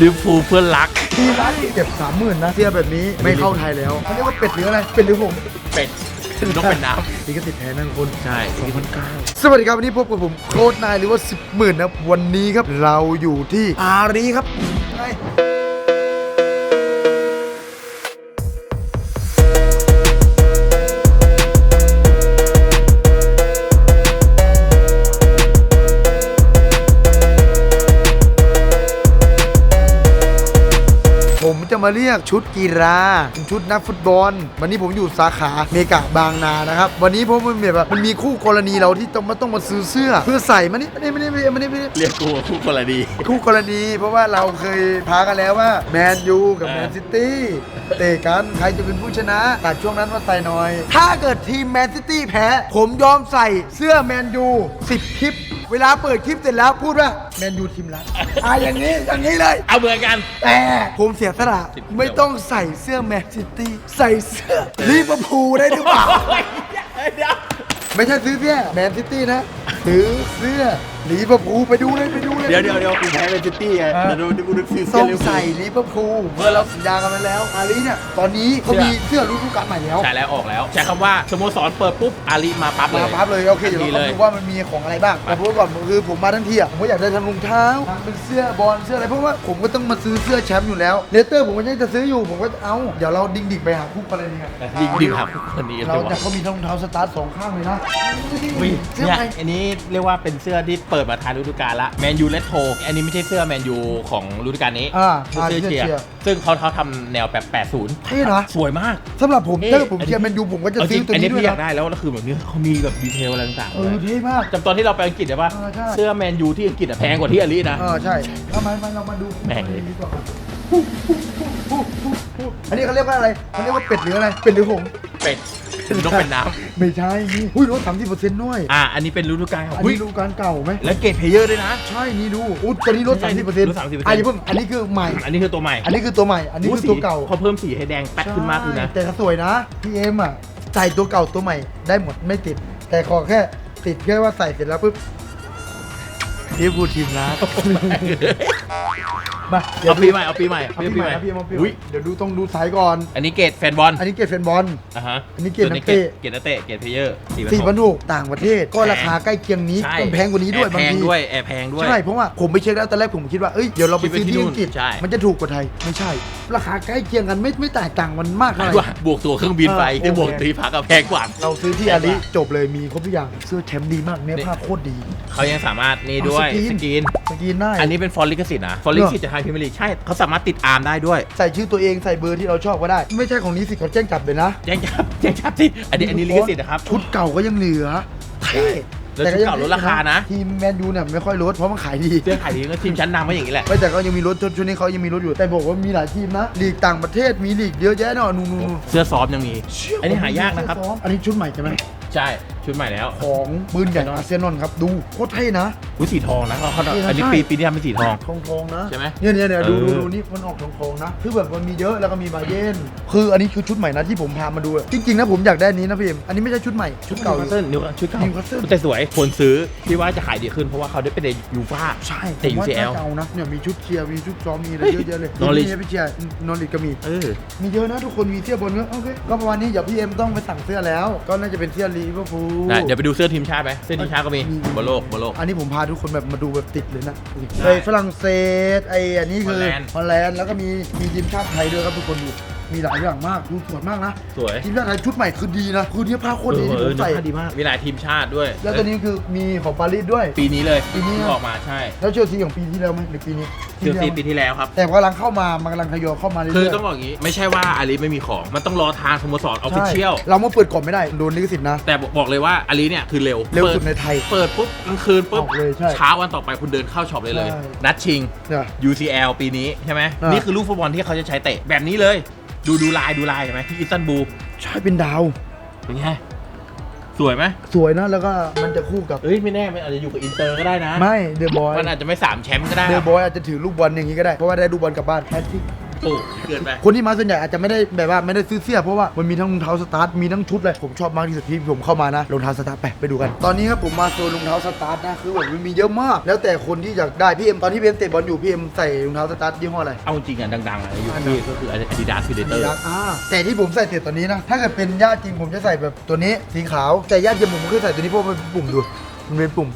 ลิเวอร์พูลเพื่อนรัก ที่ร้านเก็บสามหมื่นนะเสื้อแบบนี้ไม่เข้าไทยแล้วเขาเรียกว่าเป็ดหรืออะไร เป็ดหรือผมเป็ดนกเป็นน้นี่ก็ติดแพ้นั่งคนำใช่สองพันเก้าสวัสดีครับวันนี้พบกับผมโค้ดนายหรือว่าสิบหมื่นนะครับวันนี้ครับเราอยู่ที่อารีครับไป มจะมาเรียกชุดกีฬาเป็นชุดนักฟุตบอล วันนี้ผมอยู่สาขาเมกะบางนานะครับ วันนี้เพราะมันแบบมันมีคู่กรณีเราที่ต้องมาต้องมาซื้อเสื้อ เพื่อใส่มานี่มานี่มานี่มานี่มานี่มานี่เรียกกูคู่กรณีคู่กรณี เพราะว่าเราเคยพากันแล้วว่าแมนยูกับเอแมอนซิตี้เตะกันใครจะเป็นผู้ชนะตัดช่วงนั้นมาใส่หน่อย ถ้าเกิดทีมแมนซิตี้แพ้ ผมยอมใส่เสื้อแมนยู10คลิป เวลาเปิดคลิปเสร็จแล้วพูดว่าแมนยูทีมรักอะอย่างนี้อย่างนี้เลย เอาเหมือนกัน แต่ผมเสียสละสิบไม่ต้องใส่เสื้อแมนซิตี้ใส่เสื้อลิเวอร์พูลได้หรือเปล่า เดี๋ยวไม่ใช่ซื้อเสื้อแมนซิตี้นะ ซื้อเสื้อ ลิเวอร์พูลไปดูเลยไปดูเลยเดี๋ยวเดี๋ยวเดี๋ยวกูแพ้แมนซิตี้ไงอะเดี๋ยวดูกูนึกซื้อเสื้ต้อองลิเวอร์พูล ใส่ลิเวอร์พูลเมื่อเราสัญญากันไปแล้ว อาลีเนี่ยตอนนี้เขาเสื้อมีเสื้อฤดูกาลใหม่แล้วใช่แล้วออกแล้ว ใช้คำว่าสโมสรเปิดปุ๊บ อาลีมาปั๊บเลยมาปั๊บเลยโอเคเดี๋ยวทันทีเราเลยดูว่ามันมีของอะไรบ้างแต่พูดก่อนคือผมมาทั้งทีอะผมก็อยากได้ทั้งรองเท้าทั้งเป็นเสื้อบอลเสื้ออะไรเพราะว่าผมก็ต้องมาซื้อเสื้อแชมป์อยู่แล้วเลสเตอร์ผมก็ยังจะซื้ออยู่ผมก็เอาเดี๋ยวเราดิ่งดิ่งๆไปหาคู่กรณีกันดิ่งดิ่งครับคนนี้เราตัวจะเขามีทั้งรองเท้าสตาร์ทสองข้างเลยนะอุ๊ยเสื้อเนี่ยใครอันนี้เรียกว่าเป็นเสื้อที่เปิดมาทายฤดูกาลละแมนยูเลตโทอันนี้ไม่ใช่เสื้อแมนยูของฤดูกาลนี้อ่าเป็นเสื้ออ่าเชียเสื้อเชียร์ร์ซึ่งเขาเขาทำแนวแบบ80เท่นะ สวยมากสำหรับผมเท่ถ้าเกิดผมอันนี้เชียร์แมนยูผมก็จะเอาจซื้ริองตัวอันนี้นี้ด้วยพี่อยากนะได้แล้วแล้วคือแบบนี้เขามีแบบดีเทลอะไรต่างๆเออด้วยเท่มากจำตอนที่เราไปอังกฤษได้ปะเออใช่เสื้อแมนยูที่อังกฤษอะแพงกว่าที่อาลีนะเออใช่ทำไมมาเรามาดูแม่งเลยดีกว่า อันนี้เขาเรียกว่าอะไรเขาเรียกว่าเป็ดหรืออะไร เป็ดหรือหงส์เป็ดนกเป็นน้ไม่ใช่นี่อุ้ยลดสามสิบเปอร์เซ็นต์ด้วยำอะอันนี้เป็นฤดูกาลของอันอุ๊ยนี้ดูการเก่าไหมแล้วเกรดเพลเยอร์ด้วยนะ ใช่นี่ดูอุ้ยตัวนี้ลดใช่สามสิบเปอร์เซ็นต์ลด30%อะอย่าเพิ่งอันนี้คือใหม่ อันนี้คือตัวใหม่อันนี้คือตัวใหม่ อันนี้คือตัวเก่าเขาเพิ่มสีให้แดงแป๊ดขึ้นมากเลยนะ ใช่แต่ก็สวยนะพี่เอ็มอะใส่ตัวเก่าตัวใหม่ได้หมดไม่ติด แต่ขอแค่ติดแค่ว่าใส่เสร็จแล้วปุ๊บ ลิเวอร์พูลทีมนะมาดี๋ยวเอาปีใหม่เอาปีใหม่เอาปีใหม่นะพี่เอ็มเอาปีใหอุ๊ม่ยเดี๋ยวดูต้องดูสายก่อน อันนี้เกรดแฟนบอลอันนี้เกรดแฟนบอลอะฮะอันนี้เกรดนักเตะเกรดนักเตะเกรดเพลเยอร์สี่พันหกต่างประเทศ ก็ราคาใกล้เคียงนี้ใช่ต้องแพงกว่านี้ด้วยแอร์บาแพงงทีด้วยแอร์แพงด้วยใช่เพราะว่าผมไปเช็คแล้วตอนแรกผมคิดว่าเอ้ยเดี๋ยวเราไปซื้อที่อังกฤษใช่มันจะถูกกว่าไทยไม่ใช่ ราคาใกล้เคียงกันไม่ไม่แตกต่างมันมากเท่าไหร่ว่าบวกตัวเครื่องบินไปเออที่บวกโอเคตีพักกับแพงกว่าเราซื้อที่อาลีจบเลยมีครบทุกอย่างเสื้อแชมป์ดีมากเนื้อผ้าโคตรดี เขายังสามารถนี่ด้วยเอาสกรีน สกรีนได้ อันนี้เป็นฟอนต์ลิขสิทธิ์นะฟอนต์ลิขสิทธิ์จากทางพิมพ์ลีกใช่เขาสามารถติดอาร์มได้ด้วยใส่ชื่อตัวเองใส่เบอร์ที่เราชอบก็ได้ ไม่ใช่ของนี้สิเขาแจ้งจับเลยนะแจ้งจับแจ้งจับสิอันนี้อันนี้ลิขสิทธิ์นะครับ ชุดเก่าก็ยังเหลือเท่แล้วชุดเก่าลดราคานะ ทีมแมนยูเนี่ยไม่ค่อยลดเพราะมันขายดีเสื้อขายดีก็ทีมชั้นนำก็อย่างนี้แหละ ไม่แต่ก็ยังมีรถชุดนี้เขายังมีรถอยู่แต่บอกว่ามีหลายทีมนะลีกต่างประเทศมีลีกเยอะแยะเนาะนู่นนู่นนู่นเสื้อซอฟต์ยังมี อันนี้หายากนะครับ อันนี้ชุดใหม่ใช่ไหมใช่ ชุดใหม่แล้วของปืนใหญ่อาร์เซนอลครับ ดูโคตรเท่นะ อุ้ยสีทองนะเขาเขาใช่อันนี้ใช่ปีปีที่ทำเป็นสีทอง ทองทองๆนะใช่ไหมเนี่ยเนี่ยเนี่ยดูเอดูอดูนี่มันออกทองทองๆนะ คือแบบมันมีเยอะแล้วก็มีบาเยนคืออันนี้คือชุดใหม่นะที่ผมพามาดูอะจริงๆนะผมอยากได้อันนี้นะพี่เอ็มอันนี้ไม่ใช่ชุดใหม่ชุดเก่านิวคาสเซิลนิวชุดเก่านิวคาสเซิลแต่สวยคนซื้อที่ว่าจะขายดีขึ้นเพราะว่าเขาได้ไปในยูฟ่าใช่แต่ผมว่า UCL น่าจะเอานะเนี่ยมีชุดเชียร์มีชุดซ้อมมีอะไรเฮ้ยเยอะแยะเลย Norwich มีพี่เชียร์นอริก็มีเออมีเยอะนะทุกคนมีเสื้อบอลเนอะโอเคก็ประมาณนี้เดี๋ยวพี่เอ็มต้องไปสั่งเสื้อแล้ว ก็น่าจะเป็นเสื้อลีเวอร์พูลได้เดี๋ยวไปดูเสื้อทีมชาติไหมเสื้อทีมชาติก็มีมีบอลโลกบอลโลก อันนี้ผมพาทุกคนแบบมาดูแบบติดเลยนะใช่ไอ้ฝรั่งเศสไอ้อันนี้คือฮอลแลนด์ฮอลแลนด์แล้วก็มีมีทีมชาติไทยด้วยครับทุกคนดู มีหลายอย่างมากดูสวยมากนะสวย ทีมชาติไทยชุดใหม่คือดีนะคือเนี้ยผ้าโคตรดีที่ผมใส่เออดีมาก มีหลายทีมชาติด้วย แล้วตัวนี้คือมีของปารีสด้วย ปีนี้เลยปีนี้เพิ่งนะออกมาใช่ แล้วเชลซีของปีที่แล้วไหมหรือปีนี้เชลซีปีที่แล้วครับ แต่กำลังเข้ามามันกำลังทยอยเข้ามาเรื่อยๆคือต้องบอกอย่างนี้ ไม่ใช่ว่าอาลีไม่มีของมันต้องรอทางสโมสรออฟฟิเชียลใช่เรามาเปิดก่อนไม่ได้โดนลิขสิทธิ์นะ แต่บอกเลยว่าอาลีเนี่ยคือเร็วเร็วปิสุดในไทย เปิดปุ๊บกลางคืนปุ๊บออกเลยใช่เช้าวันต่อไปคุณเดินเข้าช็อปเลยเลยใช่นัดชิงเนี่ย UCL ปีนี้ใช่ไหมอ่านี่นี่คือลูกฟุตบอลที่เขาจะใช้เตะแบบนี้เลย ดูดูลายดูลายเห็นไหมที่อิสตันบูลใช่เป็นดาว เป็นไงสวยไหมสวยนะแล้วก็มันจะคู่กับ เอ้ยไม่แน่มันอาจจะอยู่กับอินเตอร์ก็ได้นะไม่เดอะบอยมันอาจจะไม่สามแชมป์ก็ได้ เดอะบอยอาจจะถือลูกบอลอย่างนี้ก็ได้ เพราะว่าได้ลูกบอลกลับบ้านแฮตทริก โอ้เกินไป คนที่มาส่วนใหญ่อาจจะไม่ได้แบบว่าไม่ได้ซื้อเสื้อเพราะว่ามันมีทั้งรองเท้าสตาร์ทมีทั้งชุดเลยผมชอบมากที่สุดที่ผมเข้ามานะรองเท้าสตาร์ทไปไปดูกัน ตอนนี้ครับผมมาโซนรองเท้าสตาร์ทนะคือแบบมันมีเยอะมาก แล้วแต่คนที่อยากได้พี่เอ็มตอนที่พี่เอ็มเตะบอลอยู่พี่เอ็มใส่รองเท้าสตาร์ทยี่ห้ออะไร เอาจริงอะดังๆอะอยู่อันไหนที่ก็คือ Adidas Predator อ่าแต่ที่ผมใส่เตะตัวนี้นะถ้าเกิดเป็นญาติจริงผมจะใส่แบบตัวนี้สีขาวแต่ญาติจริงผมก็ใส่ตัวนี้เพราะมันเป็นปุ่มดูมันเป็นปุ่ม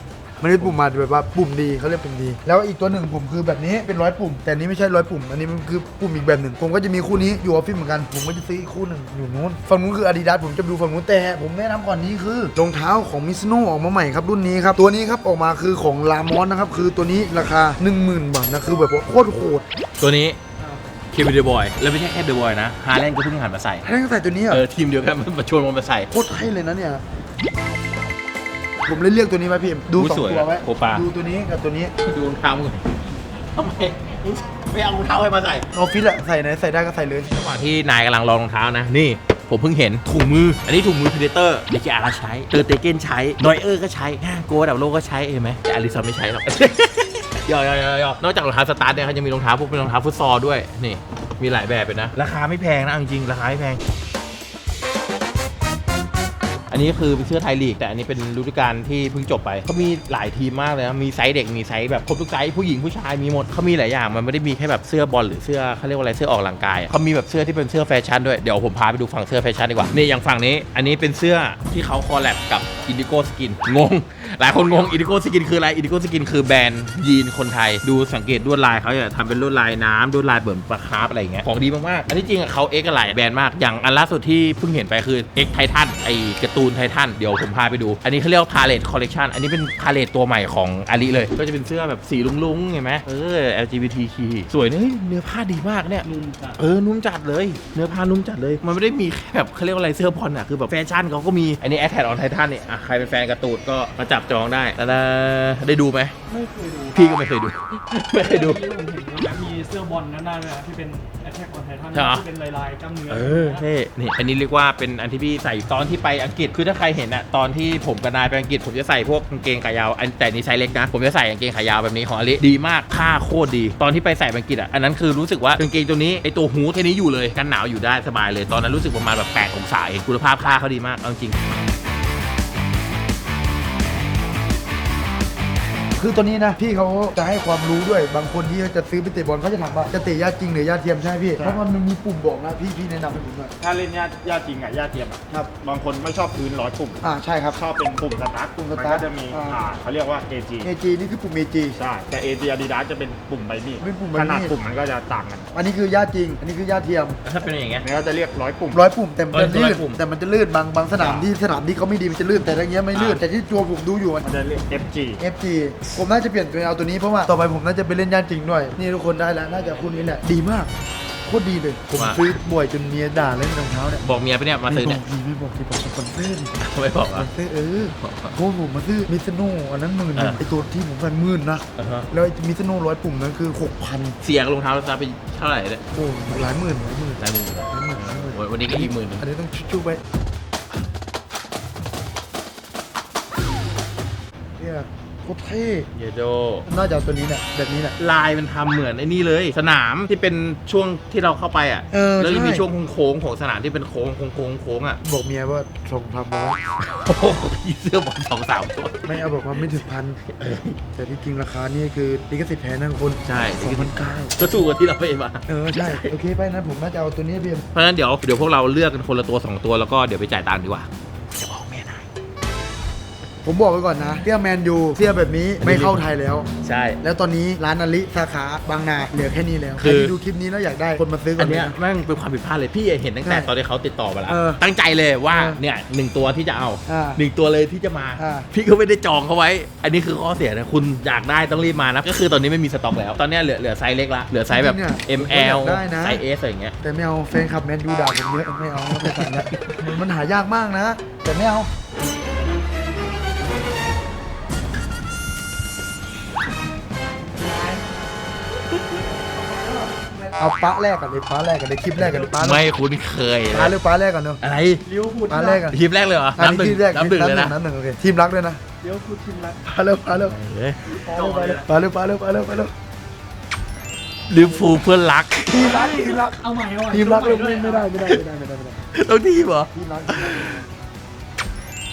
มันเป็นปุ่มมาแบบว่าปุ่มดีเขาเรียกปุ่มดี แล้วอีกตัวหนึ่งผมคือแบบนี้เป็นร้อยปุ่ม แต่อันนี้ไม่ใช่ร้อยปุ่ม อันนี้มันคือปุ่มอีกแบบหนึ่ง ผมก็จะมีคู่นี้อยู่ออฟฟิศเหมือนกันผมก็จะซื้ออีกคู่หนึ่งอยู่นู้นฝั่งนู้นคือ Adidas ผมจะดูฝั่งนู้นแต่ผมแนะนำก่อนนี้คือรองเท้าของมิสโนออกมาใหม่ครับรุ่นนี้ครับตัวนี้ครับออกมาคือของลามอนนะครับคือตัวนี้ราคา 10,000 บาทนะคือแบบว่าโคตรโหดตัวนี้เควินเดบอย แล้วไม่ใช่แค่เดบอยนะฮาแลนด์ก็เพิ่งหันมาใส่ให้ใส่ตัวนี้เหรเอออทีมเดียวกันมันมาชวนมันมาใส่โคตรเท่เลยนะเนี่ย ผมเลยเลือกตัวนี้ไว้พี่เอ็มดูอุ๊ยสองสวยตัวไว้โคปา ดูตัวนี้กับตัวนี้ดูรองเท้ามึงทำไมไม่เอารองเท้าให้มาใส่ออฟฟิศอะใส่ไหนใส่ได้ก็ใส่เลย ระหว่างที่นายกำลังรองรองเท้านะ นี่ผมเพิ่งเห็นถุงมือ อันนี้ถุงมือ Predator ดิจิอาร์ใช้เตอร์เตเกนใช้นอยเออร์ก็ใช้โกดับโลก็ใช้เห็นไหมแต่อลิซอนไม่ใช้หรอกยอยอยอยนอกจากรองเท้าสตาร์ทเนี่ยเขาจะมีรองเท้าพวกเป็นรองเท้าฟุตซอลด้วยนี่มีหลายแบบเลยนะ ราคาไม่แพงนะเอาจริงๆราคาไม่แพงอั นนี้คือเป็นเสื้อไทยลีก แต่อันนี้เป็นฤดูกาลที่เพิ่งจบไปเขามีหลายทีมมากเลยนะมีไซส์เด็กมีไซส์แบบครบทุกไซส์ผู้หญิงผู้ชายมีหมดเขามีหลายอย่างมันไม่ได้มีแค่แบบเสื้อบอลหรือเสื้อเขาเรียกว่าอะไรเสื้อออกกำลังกายเขามีแบบเสื้อที่เป็นเสื้อแฟชั่นด้วยเดี๋ยวผมพาไปดูฝั่งเสื้อแฟชั่นดีกว่านี่อย่างฝั่งนี้ อันนี้เป็นเสื้อที่เขาคอลแลบกับอินดิโกสกินงงหลายคนงงอินดิโกสกินคืออะไรอินดิโกสกินคือแบรนด์ยีนคนไทย ดูสังเกตลวดลายเขาจะทำเป็นลวดลายน้ำลวดลายเหมือนปลาคาร์ฟอะไรอย่างเงี้ยของดีมากๆอันนี้จริงอะเขาเอ็กหลายแบรนด์มากอย่างอันล่าสุดที่เพิ่งเห็นไปคือเอ็กไททันไอการ์ตูนไททันเดี๋ยวผมพาไปดู อันนี้เขาเรียกว่าพาเลตคอลเล t ชันอันนี้เป็นพาเลตตัวใหม่ของอาลีเลย ก็จะเป็นเสื้อแบบสีลุ้งๆเห็นไหมเออ LGBTQ สวยนะเฮ้ยเนื้อผ้าดีมากเนี่ย นุ่มจัดเออ นุ่มจัดเลย เนื้อผ้านุ่มจัดเลย มันไม่ได้มีแค่แบบเขาเรียกว่าอะไรเสื้อบอลอะคือแบบแฟชั่นเขาก็มี อันนี้แอ t แท on Titan เนี่ยอะใครเป็นแฟนการ์ตูนก็มาจับจองได้แต่ละได้ดูไหม ไม่เคยดูพี่ก็ไม่เคยดู ไม่เคยดูที่ผมเห็นว่ามีเสื้อบอลนั่นน่ะด้วยนะที่เป็น Attack on Titan ใช่เหรอ ที่เป็นลายลายๆกล้ามเนื้อเออเท่นี่อันนี้เรียกว่าเป็นอันที่พี่ใส่ตอนที่ไปอังกฤษคือถ้าใครเห็นอะตอนที่ผมกับนายไปอังกฤษผมจะใส่พวกกางเกงขายาวอันแต่นี่ไซส์เล็กนะ ผมจะใส่กางเกงขายาวแบบนี้ของอลิดีมากผ้าโคตรดี ตอนที่ไปใส่ไปอังกฤษอะอันนั้นคือรู้สึกว่ากางเกงตัวนี้ไอตัวหูแค่นี้อยู่เลยกันหนาวอยู่ได้สบายเลย ตอนนั้นรู้สึกประมาณแบบ8องศาเองคุณภาพผ้าเขาดีมากเอาจริง คือตัวนี้นะพี่เขาจะให้ความรู้ด้วยบางคนที่จะซื้อไปเตะบอลเขาจะถามว่าจะเตะญาติจริงหรือญาติเทียมใช่ไหมพี่เพราะมันมีปุ่มบอกนะพี่พี่แนะนำให้ผมหน่อยถ้าเล่นญาติญาติจริงอะญาติเทียมอะครับบางคนไม่ชอบพื้นร้อยปุ่มอ่าใช่ครับ ชอบเป็นปุ่มสตาร์ทปุ่มสมันตาร์ทก็จะมีอ่า อ่าเขาเรียกว่า AG AG นี่คือปุ่ม AG ใช่แต่ AG Adidas จะเป็นปุ่มใบมีดเป็นปุ่มใบมีด ขนาดปุ่มมันก็จะต่างกันอันนี้คือญาติจริง อันนี้คือญาติเทียมถ้าเป็นอย่างเงี้ยนี่ก็จะเรียกร้อยปุ่ม ร้อยปุ่มแต่มันจะเออร้ลื่อยนปุ่ม แต่มันจะลื่นบางบางสนามที่สนามที่เขาไม่ดีมันจะลื่นแต่อย่างเงี้ยไม่ลื่นอ่า แต่ที่ตัวผมดูอยู่มันมันจะเรียก FG FG ผมน่าจะเปลี่ยนเป็นเอาตัวนี้เพราะว่าต่อไปผมน่าจะไปเล่นย่านจริงด้วย นี่ทุกคนได้แล้วน่าจะคู่นี้แหละดีมากโคตรดีเลย ผมว่า ซื้อบ่อยจนเมียด่าเล่นรองเท้าเนี่ยบอกเมียไปเนี่ยมาซื้อเนี่ยไม่บอกดีไม่บอกที่บอกสปอนเซอร์ดิไม่บอกสปอะ อนเซอร์เออโค้ชผมมาซื้อมิสโน่อันนั้นหมื่นหนึ่งอ่า ไอตัวที่ผมฟันหมื่นนะอ่าฮะแล้วไอ้มิสโน่ร้อยปุ่มนั้นคือหกพันเสียกับรองเท้าซะไปเท่าไหร่เนี่ยโอ้หลายหมื่นหลายหมื่นหลายหมื่นหลายหมื่นหลายหมื่นโอ้ยวันนี้ก็อีกหมื่นหนึงอันนี้ต้องชุบๆไว้ คตรเท่เยโด น่าจะเอาตัวนี้เนี่ยแบบนี้แหละ ลายมันทำเหมือนไอ้นี่เลย สนามที่เป็นช่วงที่เราเข้าไปอะเออแล้วจะมีใช่ ช่วงโค้งๆของสนามที่เป็นโค้งโค้งโค้งโค้งอะบอกเมียว่าส่งทำมาโอ้โหพี่เสื้อบอลสองสามตัว ไม่เอาแบบว่าไม่ถึงพันแต่ที่จริงราคานี่คือลิขสิทธิ์แท้นะคุณใช่ สองพันเก้าก็สู้กับที่เราไปมาเออใช่โอเคไปนะผมน่าจะเอาตัวนี้เพียมเพราะฉะนั้นเดี๋ยวเดี๋ยวพวกเราเลือกกันคนละตัวสองตัวแล้วก็เดี๋ยวไปจ่ายตังค์ดีกว่า ผมบอกไว้ก่อนนะเสื้อแมนยูเสื้อแบบนี้ไม่เข้าไทยแล้ว ใช่ แล้วตอนนี้ร้านอลิสาขาบางนาเหลือแค่นี้แล้วคืใครอที่ดูคลิปนี้แล้วอยากได้คนมาซื้อกัอันนเนี้ยนะ แม่งเป็นความผิดพลาดเลยพี่เห็นตั้งแต่ใช่ตอนที่เขาติดต่อมาแล้ว เออตั้งใจเลยว่าเออเนี่ยหนึ่งตัวที่จะเอาอ่าหนึ่งตัวเลยที่จะมา อ่า พี่ก็ไม่ได้จองเขาไว้ อันนี้คือข้อเสียนะคุณอยากได้ต้องรีบมานะก็คือตอนนี้ไม่มีสต็อกแล้ว ตอนเนี้ยเหลือเหลือไซส์เล็กละเหลือไซส์แบบ จริงๆเนี่ย ML ผมก็อยากได้นะ ไซส์ S อะไรอย่างเงี้ยแต่ไม่เอาแฟนคลับแมนยูด่าผมเยอะไม่เอาไม่ใส่แล้วมันหายากมากนะ แต่ไม่เอา เอาป้าแรกกันเลยป้าแรกกันเลยคลิปแรกกันเลยป้าแรไม่กคุ้นเคยป้าเร็วป้าแรกกันเนอะอะไรเลี้ยวพูดป้าแรกกันทีมแรกเลยเหรออันน้ำนี้หนึ่งทีมแรกน้ำหนึ่งเลยนะน้ำหนึ่งโอเคทีมรักด้วยนะเลี้ยวพูดทีมรักป้าเร็วป้าเร็วเอ้ยป้าเร็วป้าเร็วป้าเร็วป้าเร็วป้าเร็วลิเวอร์พูลเพื่อนรัก ทีมรักทีมรักเอาใหม่เอาใหม่ทีมรักเอาใหไม่ม่ไม่ได้ไม่ได้ไม่ได้ไม่ได้ไม่ได้ต้องทีมเหรอทีมรัก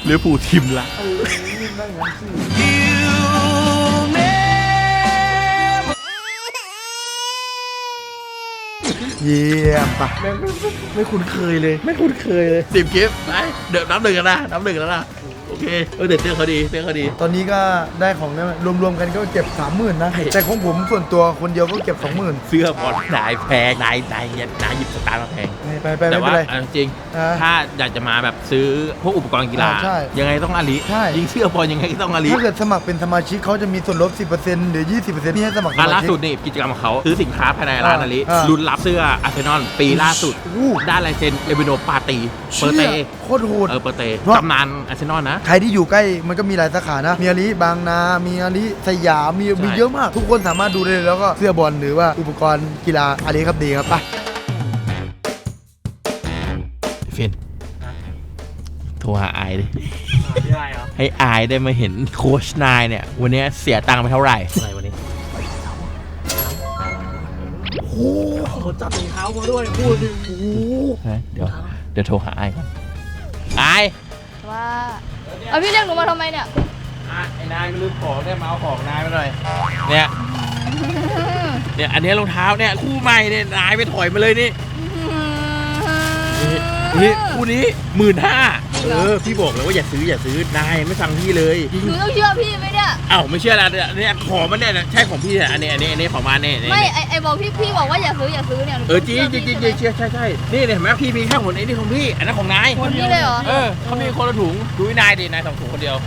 ลิเวอร์พูลทีมรักเออทีมรักอย่างนั้นสิ เยี่ยมปะไม่ไม่ไม่ไม่คุ้นเคยเลย ไม่คุ้นเคยเลย สิบคลิปไปเดี๋ยวนับหนึ่งกันนะนับหนึ่งแล้วนะโอเคเออเด็ดเต้เขาดีเต้เขาดี ตอนนี้ก็ได้ของเนี่ยรวมๆกันก็เก็บสามหมื่นนะแต่ของผมส่วนตัวคนเดียวก็เก็บสองหมื่นเสื้อบอลนายแพงนายนายเนี่ยนายหยิบสตาร์มาแพง ไปไปแต่ไม่เป็ว่านไร เอาจริงอ่าถ้าอยากจะมาแบบซื้อพวกอุปกรณ์กีฬา อ่าใช่ยังไงต้องอาลีใช่ ยิงเสื้อบอลยังไงก็ต้องอาลีถ้าเกิดสมัครเป็นสมาชิกเขาจะมีส่วนลด 10%หรือ 20%นี่ให้สมัครสอะมาล่าชิกสุดนี่กิจกรรมของเขาซื้อสินค้าภายในร้านอ่าอาลีอ่า ลุ้นรับเสื้ออาร์เซนอลปีล่าสุด อู้ได้ลายเซ็นเอเบโนปาตีเปอร์เตชี่ยโคตรโหด เออเปอร์เตเพราะตำนานอาร์เซนอลนะใครที่อยู่ใกล้มันก็มีหลายสาขานะ มีอาลีบางนา มีอาลีสยาม มีใช่มีเยอะมาก ทุกคนสามารถดูได้เลยแล้วก็เสื้อบอลหรือว่าอุปกรณ์กีฬาอาลีครับดีครับไปฟินโทรหาไอายดิไม่ได้เหรอให้อายได้มาเห็นโค้ชนายเนี่ย วันนี้เสียตังค์ไปเท่าไหร่ อะไรวันนี้โอ้โหจับรองเท้ามาด้วยพูดดิโอ้โหนะเดี๋ยว เดี๋ยวโทรหาไอายก่อนไอายว่า เอาพี่เรียกหนูมาทำไมเนี่ย อะไอ้นายไม่ลืมของเนี่ยมาเอาของนายมาหน่อย เนี่ย เนี่ยอันนี้รองเท้าเนี่ยคู่ใหม่เนี่ยนายไปถอยมาเลยนี่นี่นี่คู่นี้หมื่นห้า จริงเอเหรออพี่บอกเลยว่าอย่าซื้ออย่าซื้อนายไม่ฟังพี่เลยหนูต้องเชื่อพี่ไหมเนี่ยเอ้าไม่เชื่อแล้วเนี่ยเนี่ยของมันเนี่ยนะใช่ของพี่เนี่ยอันนี้อันนี้อันนี้ของมันเนี่ยเนี่ยไม่เนี่ยไอไอบอกพี่พี่บอกว่าอย่าซื้ออย่าซื้อเนี่ยหนูเออจริงจริงจริงจริงเชื่อเชื่อใช่ใช่นี่เนี่ยเห็นไหมพี่มีแค่คนไอ้นี่ของพี่อันนั้นของนายคนนี้เลยเหรอเออเขามีคนละถุงดูไอ้นายดินายสองถุงคนเดียว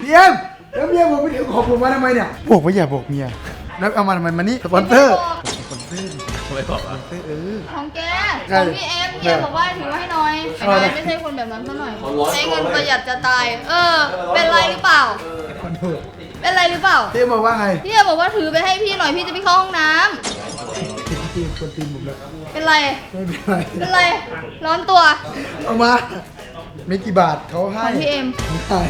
เพียม แล้วเมียผมไม่ถือของผมมาทำไมเนี่ยบอกว่าอย่าบอกเมีย แล้วเอามาทำไมมานี่สปอนเซอร์ไม่บอกอะเออ ของแกใช่ของพี่เอ็มเนี่ยบอกว่าถือให้หน่อยเอาอะไรนายไม่ใช่คนแบบนั้นซะหน่อยใช้เงินประหยัดจะตาย เออ เป็นไรหรือเปล่าขอโทษเป็นไรหรือเปล่าเพียมบอกว่าไงพี่เอ็มบอกว่าถือไปให้พี่หน่อยพี่จะไปเข้าห้องน้ำเพียมคนตีนผมแล้วเป็นไรไม่เป็นไรเป็นไรร้อนตัวเอามาไม่กี่บาทเขาขให้องพี่เอ็มใช่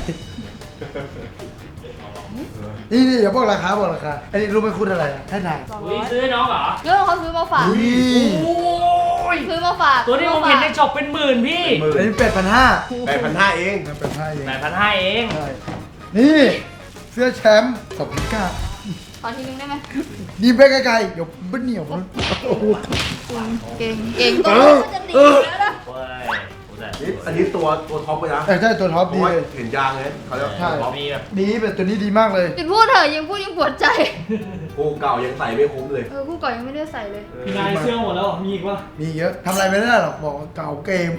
นี่นี่อย่าบอกราคาบอกราคาอันนี้รู้ไหมคุณอะไรอะให้ถ่ายอุ๊ยซื้อให้น้องเหรอ เรื่องเขาซื้อมาฝากอุ้ยโอ้ย ซื้อมาฝากตัวที่ผมเห็นในช็อปเป็นหมื่นพี่อันนี้แปดพันห้าแปดพันห้าเองแปดพันห้าเองแปดพันห้าเองใช่นี่เสื้อแชมป์สองพันเก้าขอทีนึงได้ไหมดีไปไกลๆเดี๋ยวเบิ้ลเหนียวมันโอ้โหเก่งเก่งตัวเออก็จะดีเออแล้วนะเว้ยโอ้แต่ นี่อันนี้ตัวตัวท็อปเลยนะแต่ใช่ตัวท็อปเพดีราะว่าเลย เห็นยางเลยเขาเรียกใช่ ท็อปมีแบบดีแบบตัวนี้ดีมากเลยจุดพูดเถอะยังพูดยังปวดใจ กูเก่ายังใส่ไม่คุ้มเลยเออคู่ก่อนยังไม่ได้ใส่เลยพี่นายเสื้อหมดแล้วเหรอมีอีกวะมีเยอะทำอะไรไม่ได้หรอกบอกว่าเก่าเกม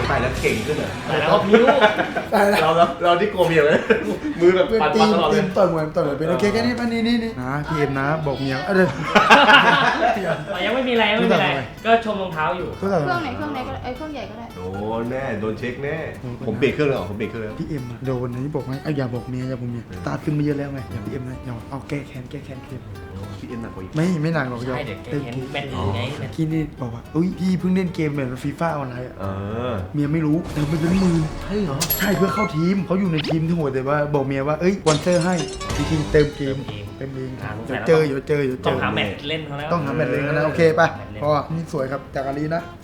ยังใส่แล้วเก่งขึ้นเหรอแต่แล้วพิ้วได้แล้วเราเราเราที่โกเมียเลยมือแบบเป็นปัดตีปัดมตลอดเลตียมต่อยมวยต่อยมวยเป็นโอเคแค่นี้ปะนี่นี่นี่นะพีเอ็มนะบอกเมียเออเดี๋ยว แต่ยังไม่มีอะไรยังไม่มีอะไร ก็ชมรองเท้าอยู่ ก็แต่เครื่องไหนเครื่องไหนก็ได้ไอยเครื่องใหญ่ก็ได้ โดนแน่โดนเช็คแน่ผมเปลี่ยนเครื่องเลยเหรอผมเปลี่ยนเครื่องเลยพี่เอ็มอะโดนอันนี้บอกไหมเอาอย่าบอกเมียอย่าบอกเมียตาตึงมาเยอะแล้วไงอย่าพี่เอ็มนะอย่าเอาแก้แค้นแก้แค้นเกม พี่เอ็นหนักกว่าอีกไม่ไม่หนักหรอกยอมใช่เด็กแกเห็นแมตช์ไงแมตช์กี้นี่บอกว่าอุ้ยพี่เพิ่งเล่นเกมแบบฟีฟ่าออนไลน์อะเออเมียไม่รู้แต่มันเป็นหมื่นใช่เหรอใช่เพื่อเข้าทีมเขาอยู่ในทีมทั้งหมดแต่ว่าบอกเมียว่าเอ้ยวันเซอร์ให้จริงๆเติมเกมเติมเองเดี๋ยวเจอเดี๋ยวเจอเดี๋ยวเจต้องอ หาแมตช์เล่นเขาแล้ว ต้องหาแมตช์เลยนะโอเคไปแมตช์เล่นเพราะว่านี่สวยครับจากอาลีนะ